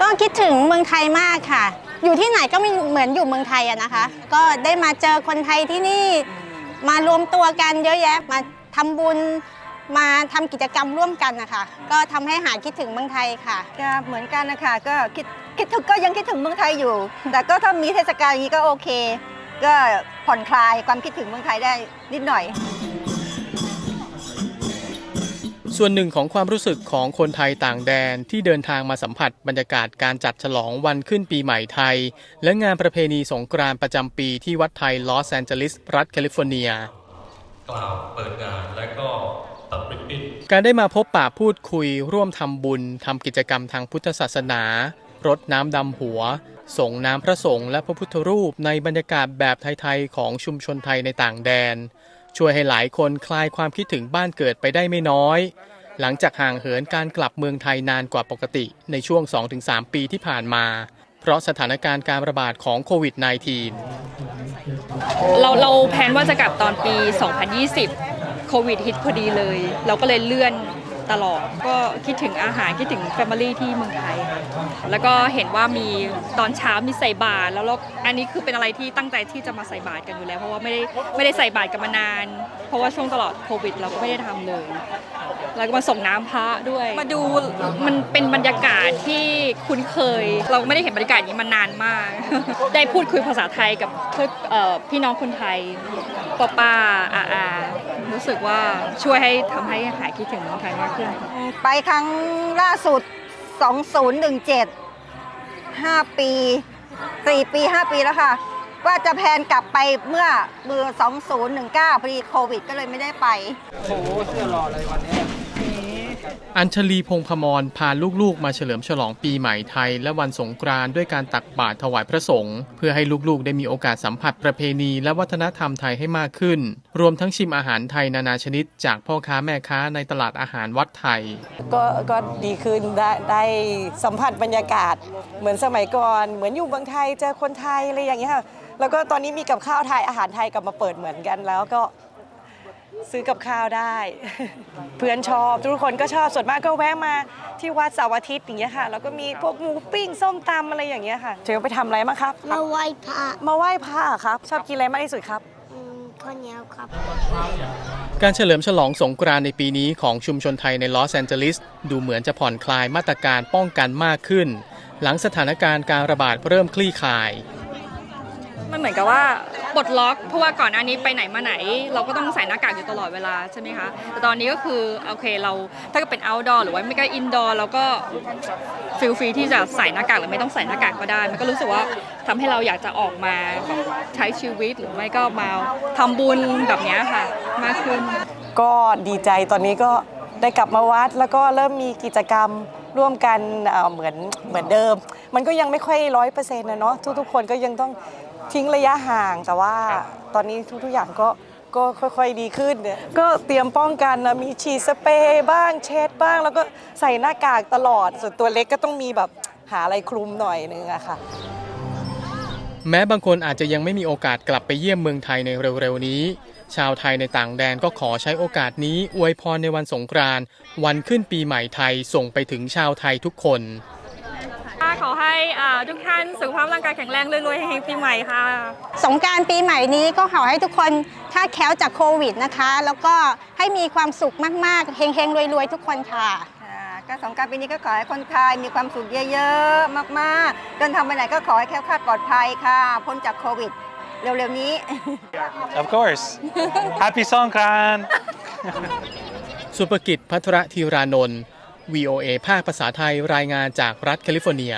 ก็คิดถึงเมืองไทยมากค่ะ อยู่ที่ไหนก็ไม่เหมือนอยู่เมืองไทยอะนะคะ ก็ได้มาเจอคนไทยที่นี่มารวมตัวกันเยอะแยะมาทำบุญมาทำกิจกรรมร่วมกันนะคะก็ทำให้หายคิดถึงเมืองไทยค่ะ ก็เหมือนกันนะคะก็คิดคิดถึงก็ยังคิดถึงเมืองไทยอยู่ แต่ก็ถ้ามีเทศกาลอย่างนี้ก็โอเค ก็ผ่อนคลายความคิดถึงเมืองไทยได้นิดหน่อย ส่วนหนึ่งของความรู้สึกของคนไทยต่างแดนที่เดินทางมาสัมผัสบรรยากาศการจัดฉลองวันขึ้นปีใหม่ไทย และงานประเพณีสงกรานต์ประจำปีที่วัดไทยลอสแอนเจลิสรัฐแคลิฟอร์เนีย กล่าวเปิดงานและก็ตัดริบบิ้นการได้มาพบปะพูดคุย ร่วมทำบุญทำกิจกรรมทางพุทธศาสนารดน้ำดำหัว ส่งน้ำพระสงฆ์และพระพุทธรูปในบรรยากาศแบบไทย ๆ ของชุมชนไทยในต่างแดน ช่วยให้หลายคนคลายความคิดถึงบ้านเกิดไปได้ไม่น้อย หลังจากห่างเหินการกลับเมืองไทยนานกว่าปกติในช่วง 2-3 ปีที่ผ่านมา เพราะสถานการณ์การระบาดของโควิด -19 เราเราแพลนว่าจะกลับตอนปี 2020 โควิดฮิตพอดีเลย เราก็เลยเลื่อน ตลอด ก็คิดถึงอาหารคิดถึงแฟมิลี่ที่เมืองไทยแล้วก็เห็นว่ามีตอนเช้ามีใส่บาตรแล้วเราอันนี้คือเป็นอะไรที่ตั้งใจที่จะมาใส่บาตรกันอยู่แล้ว เพราะว่าไม่ได้ไม่ได้ใส่บาตรกันมานาน เพราะว่าช่วงตลอดโควิด เราก็ไม่ได้ทำเลย แล้วก็มาส่งน้ำพระด้วย มาดูมันเป็นบรรยากาศที่คุ้นเคย เราไม่ได้เห็นบรรยากาศอย่างนี้มานานมาก ได้พูดคุยภาษาไทยกับเพื่อนเอ่อพี่น้องคนไทยป้าป้าอาอา รู้สึกว่าช่วยให้ทำให้หายคิดถึงเมืองไทยมากขึ้นไปครั้งล่าสุด 2017 5 ปี 4 ปี 5 ปีแล้วค่ะ ว่าจะแพลนกลับไปเมื่อเมื่อ2019พอดีโควิดก็เลยไม่ได้ไป โอันนี้ อัญชลีพงพมรพาลูกๆ มาเฉลิมฉลองปีใหม่ไทย และวันสงกรานต์ด้วยการตักบาตรถวายพระสงฆ์เพื่อให้ลูกๆ ได้มีโอกาสสัมผัสประเพณีและวัฒนธรรมไทยให้มากขึ้น รวมทั้งชิมอาหารไทยนานาชนิด จากพ่อค้าแม่ค้าในตลาดอาหารวัดไทย ก็ก็ดีขึ้นได้ได้สัมผัสบรรยากาศ เหมือนสมัยก่อน เหมือนอยู่เมืองไทยเจอคนไทยอะไรอย่างเงี้ยแล้วก็ตอนนี้มีกับข้าวไทยอาหารไทยกลับมาเปิดเหมือนกันแล้วก็ ซื้อกับข้าวได้ เพื่อนชอบทุกคนก็ชอบส่วนมากก็แวะมาที่วัดเสาร์อาทิตย์อย่างเงี้ยค่ะแล้วก็มีพวกหมูปิ้งส้มตำอะไรอย่างเงี้ยค่ะเจอไปทำอะไรมาครับ มาไหว้พระมาไหว้พระครับ ชอบกินอะไรมากที่สุดครับ อืมข้าวเหนียวครับ การเฉลิมฉลองสงกรานต์ในปีนี้ของชุมชนไทยในลอสแอนเจลิสดูเหมือนจะผ่อนคลายมาตรการป้องกันมากขึ้น หลังสถานการณ์การระบาดเริ่มคลี่คลาย มันเหมือนกับว่า ปลดล็อก เพราะว่าก่อนหน้านี้ไปไหนมาไหน เราก็ต้องใส่หน้ากากอยู่ตลอดเวลาใช่ไหมคะ แต่ตอนนี้ก็คือโอเคเราถ้าเกิดเป็น outdoor หรือว่าไม่ก็ indoor เราก็ฟิลฟรีที่จะใส่หน้ากากหรือไม่ต้องใส่หน้ากากก็ได้ มันก็รู้สึกว่าทำให้เราอยากจะออกมาใช้ชีวิตหรือไม่ก็มาทำบุญแบบนี้ค่ะ มากขึ้น ก็ดีใจตอนนี้ก็ได้กลับมาวัดแล้วก็เริ่มมีกิจกรรมร่วมกันเอ่อเหมือนเหมือนเดิม มันก็ยังไม่ค่อยร้อยเปอร์เซ็นต์นะเนาะทุกๆ คนก็ยังต้องทิ้งระยะห่างแต่ว่าตอนนี้ทุกๆอย่างก็ก็ค่อยๆดีขึ้นเนี่ยก็เตรียมป้องกันนะมีฉีดสเปรย์บ้างเช็ดบ้าง แล้วก็ใส่หน้ากากตลอด ส่วนตัวเล็กก็ต้องมีแบบหาอะไรคลุมหน่อยนึงอะค่ะ แม้บางคนอาจจะยังไม่มีโอกาสกลับไปเยี่ยมเมืองไทยในเร็วๆนี้ ชาวไทยในต่างแดนก็ขอใช้โอกาสนี้อวยพรในวันสงกรานต์วันขึ้นปีใหม่ไทยส่งไปถึงชาวไทยทุกคนขอให้อ่าทุกท่านสุขภาพร่างกายแข็งแรงรวยๆเฮงๆปีใหม่ค่ะ สงกรารปีใหม่นี้ก็ขอให้ทุกคนคลาดแคล้วจากโควิดนะคะ แล้วก็ให้มีความสุขมากๆเฮงๆรวยๆทุกคนค่ะค่ะก็สงกรารปีนี้ก็ขอให้คนไทยมีความสุขเยอะๆ มากๆ เดินทางไปไหนก็ขอให้แคล้วคลาดปลอดภัยค่ะ พ้นจากโควิด เร็วๆนี้ Of course. Happy Songkran! สุภกิจพัทรธีรานนท์ VOA ภาคภาษาไทยรายงานจากรัฐแคลิฟอร์เนีย